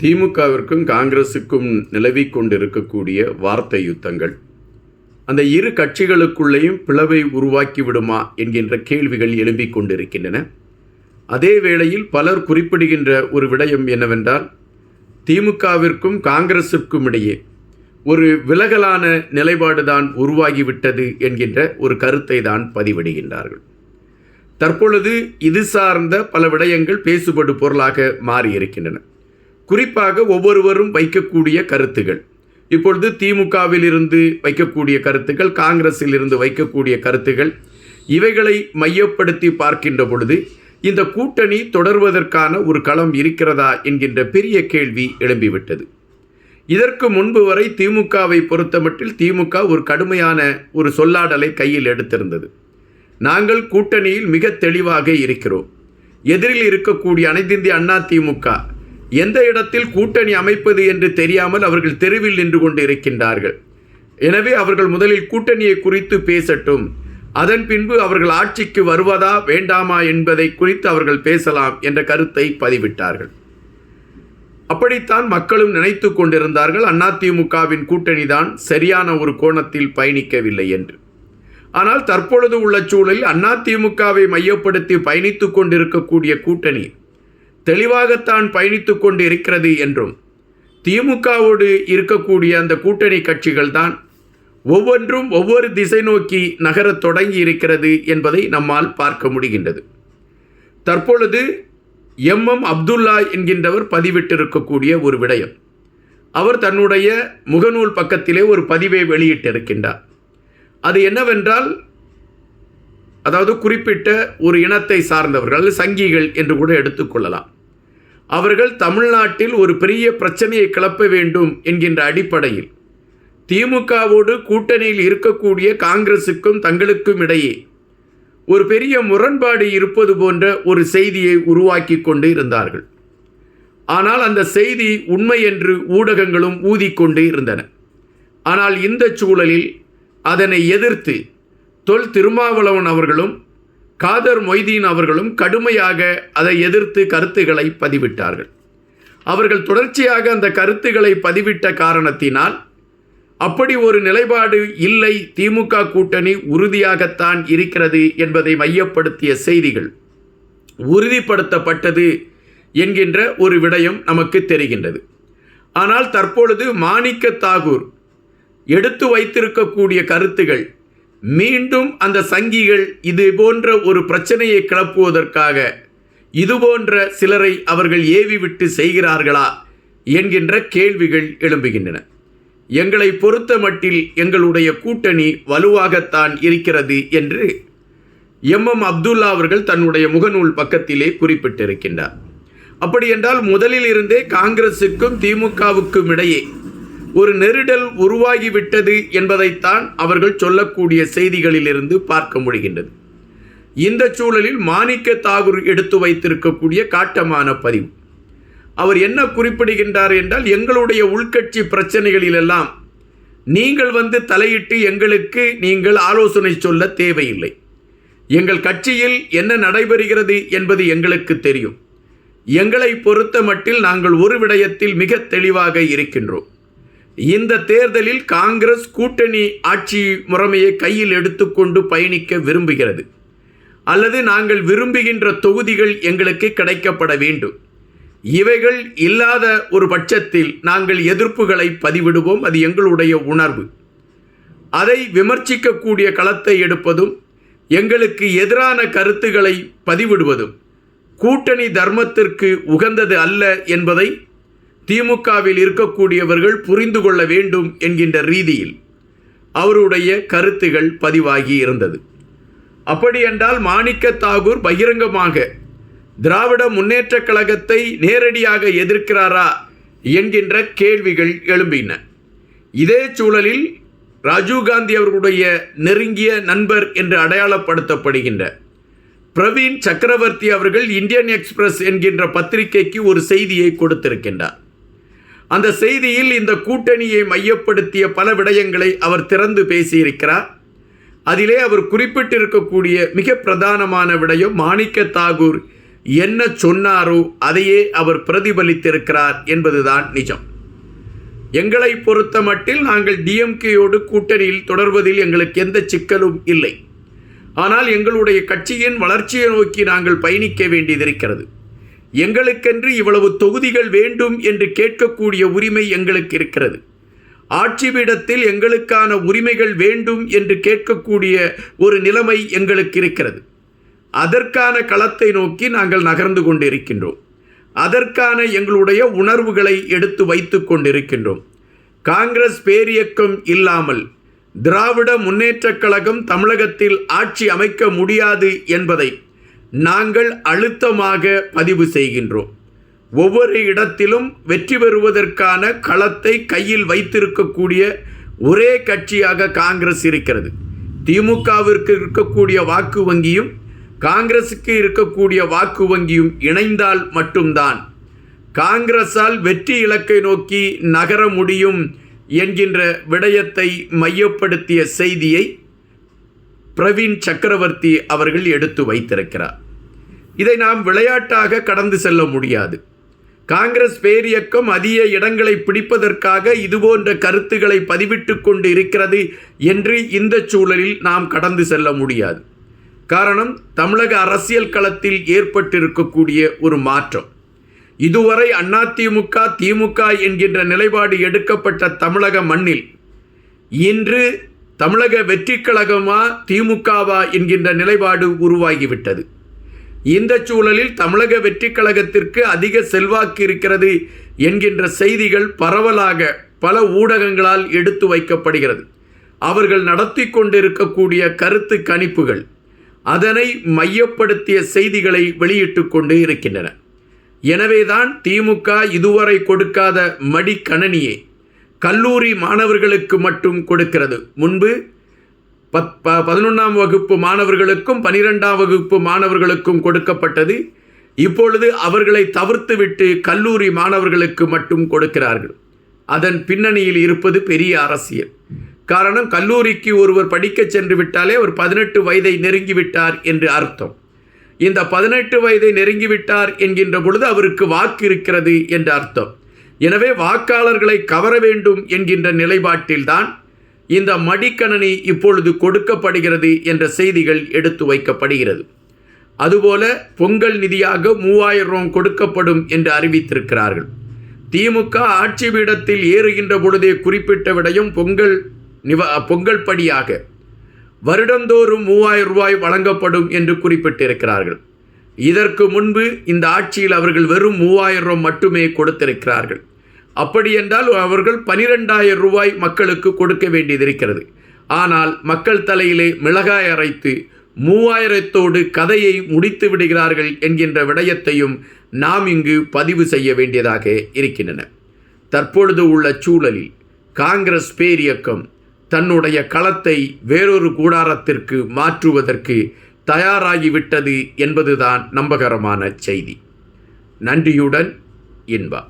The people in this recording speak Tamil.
திமுகவிற்கும் காங்கிரசுக்கும் நிலவிக் கொண்டிருக்கக்கூடிய வார்த்தை யுத்தங்கள் அந்த இரு கட்சிகளுக்குள்ளேயும் பிளவை உருவாக்கி விடுமா என்கின்ற கேள்விகள் எழும்பிக் கொண்டிருக்கின்றன அதே வேளையில் பலர் குறிப்பிடுகின்ற ஒரு விடயம் என்னவென்றால் திமுகவிற்கும் காங்கிரசுக்கும் இடையே ஒரு விலகலான நிலைப்பாடுதான் உருவாகிவிட்டது என்கின்ற ஒரு கருத்தை தான் பதிவிடுகின்றார்கள். தற்பொழுது இது சார்ந்த பல விடயங்கள் பேசுபடு பொருளாக மாறியிருக்கின்றன. குறிப்பாக ஒவ்வொருவரும் வைக்கக்கூடிய கருத்துகள். இப்பொழுது திமுகவில் இருந்து வைக்கக்கூடிய கருத்துக்கள் காங்கிரஸில் இருந்து வைக்கக்கூடிய கருத்துகள் இவைகளை மையப்படுத்தி பார்க்கின்ற பொழுது இந்த கூட்டணி தொடர்வதற்கான ஒரு களம் இருக்கிறதா என்கின்ற பெரிய கேள்வி எழும்பிவிட்டது. இதற்கு முன்பு வரை திமுகவை பொறுத்தமட்டில் திமுக ஒரு கடுமையான ஒரு சொல்லாடலை கையில் எடுத்திருந்தது. நாங்கள் கூட்டணியில் மிக தெளிவாக இருக்கிறோம். எதிரில் இருக்கக்கூடிய அனைத்திந்திய அண்ணா திமுக எந்த இடத்தில் கூட்டணி அமைப்பது என்று தெரியாமல் அவர்கள் தெருவில் நின்று கொண்டு இருக்கின்றார்கள் எனவே அவர்கள் முதலில் கூட்டணியை குறித்து பேசட்டும். அதன் பின்பு அவர்கள் ஆட்சிக்கு வருவதா வேண்டாமா என்பதை குறித்து அவர்கள் பேசலாம் என்ற கருத்தை பதிவிட்டார்கள். அப்படித்தான் மக்களும் நினைத்து கொண்டிருந்தார்கள் அதிமுகவின் கூட்டணி தான் சரியான ஒரு கோணத்தில் பயணிக்கவில்லை என்று. ஆனால் தற்பொழுது உள்ள சூழலில் அதிமுகவை மையப்படுத்தி பயணித்துக் கொண்டிருக்கக்கூடிய கூட்டணி தெளிவாகத்தான் பயணித்து கொண்டு இருக்கிறது என்றும் திமுகவோடு இருக்கக்கூடிய அந்த கூட்டணி கட்சிகள் தான் ஒவ்வொன்றும் ஒவ்வொரு திசை நோக்கி நகரத் தொடங்கி இருக்கிறது என்பதை நம்மால் பார்க்க முடிகின்றது. தற்பொழுது எம் எம் அப்துல்லா என்கின்றவர் பதிவிட்டிருக்கக்கூடிய ஒரு விடயம். அவர் தன்னுடைய முகநூல் பக்கத்திலே ஒரு பதிவை வெளியிட்டிருக்கின்றார். அது என்னவென்றால் அதாவது குறிப்பிட்ட ஒரு இனத்தை சார்ந்தவர்கள் சங்கிகள் என்று கூட எடுத்துக்கொள்ளலாம் அவர்கள் தமிழ்நாட்டில் ஒரு பெரிய பிரச்சனையை கிளப்ப வேண்டும் என்கின்ற அடிப்படையில். திமுகவோடு கூட்டணியில் இருக்கக்கூடிய காங்கிரசுக்கும் தங்களுக்கும் இடையே ஒரு பெரிய முரண்பாடு இருப்பது போன்ற ஒரு செய்தியை உருவாக்கி கொண்டு இருந்தார்கள். ஆனால் அந்த செய்தி உண்மை என்று ஊடகங்களும் ஊதிக்கொண்டு இருந்தன. ஆனால் இந்த சூழலில் அதனை எதிர்த்து தொல் திருமாவளவன் அவர்களும் காதர் மொய்தீன் அவர்களும் கடுமையாக அதை எதிர்த்து கருத்துக்களை பதிவிட்டார்கள். அவர்கள் தொடர்ச்சியாக அந்த கருத்துக்களை பதிவிட்ட காரணத்தினால் அப்படி ஒரு நிலைப்பாடு இல்லை திமுக கூட்டணி உறுதியாகத்தான் இருக்கிறது என்பதை மையப்படுத்திய செய்திகள் உறுதிப்படுத்தப்பட்டது என்கின்ற ஒரு விடயம் நமக்கு தெரிகின்றது. ஆனால் தற்பொழுது மாணிக்க தாகூர் எடுத்து வைத்திருக்கக்கூடிய கருத்துகள் மீண்டும் அந்த சங்கிகள் இது போன்ற ஒரு பிரச்சனையை கிளப்புவதற்காக இது போன்ற சிலரை அவர்கள் ஏவிவிட்டு செய்கிறார்களா என்கின்ற கேள்விகள் எழும்புகின்றன. எங்களை பொறுத்த மட்டில் எங்களுடைய கூட்டணி வலுவாகத்தான் இருக்கிறது என்று எம் எம் அப்துல்லா அவர்கள் தன்னுடைய முகநூல் பக்கத்திலே குறிப்பிட்டிருக்கின்றார். அப்படி என்றால் முதலில் இருந்தே காங்கிரசுக்கும் திமுகவுக்கும் இடையே ஒரு நெருடல் உருவாகிவிட்டது என்பதைத்தான் அவர்கள் சொல்லக்கூடிய செய்திகளிலிருந்து பார்க்க முடிகின்றது. இந்த சூழலில் மாணிக்க தாகூர் எடுத்து வைத்திருக்கக்கூடிய காட்டமான பதிவு. அவர் என்ன குறிப்பிடுகின்றார் என்றால் எங்களுடைய உள்கட்சி பிரச்சனைகளிலெல்லாம் நீங்கள் வந்து தலையிட்டு எங்களுக்கு நீங்கள் ஆலோசனை சொல்ல தேவையில்லை. எங்கள் கட்சியில் என்ன நடைபெறுகிறது என்பது எங்களுக்கு தெரியும். எங்களை பொறுத்த மட்டில் நாங்கள் ஒரு விடயத்தில் மிக தெளிவாக இருக்கின்றோம். இந்த தேர்தலில் காங்கிரஸ் கூட்டணி ஆட்சி முறைமையை கையில் எடுத்துக்கொண்டு பயணிக்க விரும்புகிறது. அல்லது நாங்கள் விரும்புகின்ற தொகுதிகள் எங்களுக்கு கிடைக்கப்பட வேண்டும். இவைகள் இல்லாத ஒரு பட்சத்தில் நாங்கள் எதிர்ப்புகளை பதிவிடுவோம் அது எங்களுடைய உணர்வு. அதை விமர்சிக்கக்கூடிய களத்தை எடுப்பதும் எங்களுக்கு எதிரான கருத்துக்களை பதிவிடுவதும் கூட்டணி தர்மத்திற்கு உகந்தது அல்ல என்பதை திமுகவில் இருக்கக்கூடியவர்கள் புரிந்து கொள்ள வேண்டும் என்கின்ற ரீதியில் அவருடைய கருத்துகள் பதிவாகி இருந்தது. அப்படியென்றால் மாணிக்க தாகூர் பகிரங்கமாக திராவிட முன்னேற்றக் கழகத்தை நேரடியாக எதிர்க்கிறாரா என்கின்ற கேள்விகள் எழும்பின. இதே சூழலில் ராஜீவ்காந்தி அவர்களுடைய நெருங்கிய நண்பர் என்று அடையாளப்படுத்தப்படுகின்ற பிரவீன் சக்கரவர்த்தி அவர்கள் இந்தியன் எக்ஸ்பிரஸ் என்கின்ற பத்திரிகைக்கு ஒரு செய்தியை கொடுத்திருக்கின்றார். அந்த செய்தியில் இந்த கூட்டணியை மையப்படுத்திய பல விடயங்களை அவர் திறந்து பேசியிருக்கிறார். அதிலே அவர் குறிப்பிட்டிருக்கக்கூடிய மிக பிரதானமான விடயம் மாணிக்க தாகூர் என்ன சொன்னாரோ அதையே அவர் பிரதிபலித்திருக்கிறார் என்பதுதான் நிஜம். எங்களை பொறுத்த மட்டில் நாங்கள் டிஎம்கேயோடு கூட்டணியில் தொடர்வதில் எங்களுக்கு எந்த சிக்கலும் இல்லை. ஆனால் எங்களுடைய கட்சியின் வளர்ச்சியை நோக்கி நாங்கள் பயணிக்க வேண்டியதிருக்கிறது. எங்களுக்கென்று இவ்வளவு தொகுதிகள் வேண்டும் என்று கேட்கக்கூடிய உரிமை எங்களுக்கு இருக்கிறது. ஆட்சிபீடத்தில் எங்களுக்கான உரிமைகள் வேண்டும் என்று கேட்கக்கூடிய ஒரு நிலைமை எங்களுக்கு இருக்கிறது. அதற்கான களத்தை நோக்கி நாங்கள் நகர்ந்து கொண்டிருக்கின்றோம். அதற்கான எங்களுடைய உணர்வுகளை எடுத்து வைத்து கொண்டிருக்கின்றோம். காங்கிரஸ் பேரியக்கம் இல்லாமல் திராவிட முன்னேற்றக் கழகம் தமிழகத்தில் ஆட்சி அமைக்க முடியாது என்பதை நாங்கள் அழுத்தமாக பதிவு செய்கின்றோம். ஒவ்வொரு இடத்திலும் வெற்றி பெறுவதற்கான களத்தை கையில் வைத்திருக்கக்கூடிய ஒரே கட்சியாக காங்கிரஸ் இருக்கிறது. திமுகவிற்கு இருக்கக்கூடிய வாக்கு வங்கியும் காங்கிரஸுக்கு இருக்கக்கூடிய வாக்கு வங்கியும் இணைந்தால் மட்டும்தான் காங்கிரஸால் வெற்றி இலக்கை நோக்கி நகர முடியும் என்கின்ற விடயத்தை மையப்படுத்திய செய்தியை பிரவீன் சக்கரவர்த்தி அவர்கள் எடுத்து வைத்திருக்கிறார். இதை நாம் விளையாட்டாக கடந்து செல்ல முடியாது. காங்கிரஸ் பேரியக்கம் அதிக இடங்களை பிடிப்பதற்காக இதுபோன்ற கருத்துக்களை பதிவிட்டு கொண்டு இருக்கிறது என்று இந்த சூழலில் நாம் கடந்து செல்ல முடியாது. காரணம் தமிழக அரசியல் களத்தில் ஏற்பட்டிருக்கக்கூடிய ஒரு மாற்றம். இதுவரை அதிமுக திமுக என்கின்ற நிலைப்பாடு எடுக்கப்பட்ட தமிழக மண்ணில் இன்று தமிழக வெற்றி கழகமா திமுகவா என்கின்ற நிலைப்பாடு உருவாகிவிட்டது. இந்த சூழலில் தமிழக வெற்றி கழகத்திற்கு அதிக செல்வாக்கு இருக்கிறது என்கின்ற செய்திகள் பரவலாக பல ஊடகங்களால் எடுத்து வைக்கப்படுகிறது. அவர்கள் நடத்தி கொண்டிருக்கக்கூடிய கருத்து கணிப்புகள் அதனை மையப்படுத்திய செய்திகளை வெளியிட்டு கொண்டு இருக்கின்றன. எனவேதான் திமுக இதுவரை கொடுக்காத மடிக்கணனியை கல்லூரி மாணவர்களுக்கு மட்டும் கொடுக்கிறது. முன்பு பத் ப பதினொன்றாம் வகுப்பு மாணவர்களுக்கும் பனிரெண்டாம் வகுப்பு மாணவர்களுக்கும் கொடுக்கப்பட்டது. இப்பொழுது அவர்களை தவிர்த்துவிட்டு கல்லூரி மாணவர்களுக்கு மட்டும் கொடுக்கிறார்கள். அதன் பின்னணியில் இருப்பது பெரிய அரசியல். காரணம் கல்லூரிக்கு ஒருவர் படிக்கச் சென்று விட்டாலே ஒரு பதினெட்டு வயதை நெருங்கிவிட்டார் என்று அர்த்தம். இந்த பதினெட்டு வயதை நெருங்கிவிட்டார் என்கின்ற பொழுது அவருக்கு வாக்கு இருக்கிறது என்று அர்த்தம். எனவே வாக்காளர்களை கவர வேண்டும் என்கின்ற நிலைப்பாட்டில்தான் இந்த மடிக்கணனி இப்பொழுது கொடுக்கப்படுகிறது என்ற செய்திகள் எடுத்து வைக்கப்படுகிறது. அதுபோல பொங்கல் நிதியாக மூவாயிரம் ரூபாய் கொடுக்கப்படும் என்று அறிவித்திருக்கிறார்கள். திமுக ஆட்சி பீடத்தில் ஏறுகின்ற பொழுதே குறிப்பிட்ட விடயம் பொங்கல் நிவ பொங்கல் படியாக வருடந்தோறும் மூவாயிரம் ரூபாய் வழங்கப்படும் என்று குறிப்பிட்டிருக்கிறார்கள். இதற்கு முன்பு இந்த ஆட்சியில் அவர்கள் வெறும் மூவாயிரம் மட்டுமே கொடுத்திருக்கிறார்கள். அப்படி என்றால் அவர்கள் பனிரெண்டாயிரம் ரூபாய் மக்களுக்கு கொடுக்க வேண்டியதிருக்கிறது. ஆனால் மக்கள் தலையிலே மிளகாய் அரைத்து மூவாயிரத்தோடு கதையை முடித்து விடுகிறார்கள் என்கின்ற விடயத்தையும் நாம் இங்கு பதிவு செய்ய வேண்டியதாக இருக்கின்றன. தற்பொழுது உள்ள சூழலில் காங்கிரஸ் பேரியக்கம் தன்னுடைய களத்தை வேறொரு கூடாரத்திற்கு மாற்றுவதற்கு தயாராகிவிட்டது என்பதுதான் நம்பகரமான செய்தி. நன்றியுடன் இன்பா.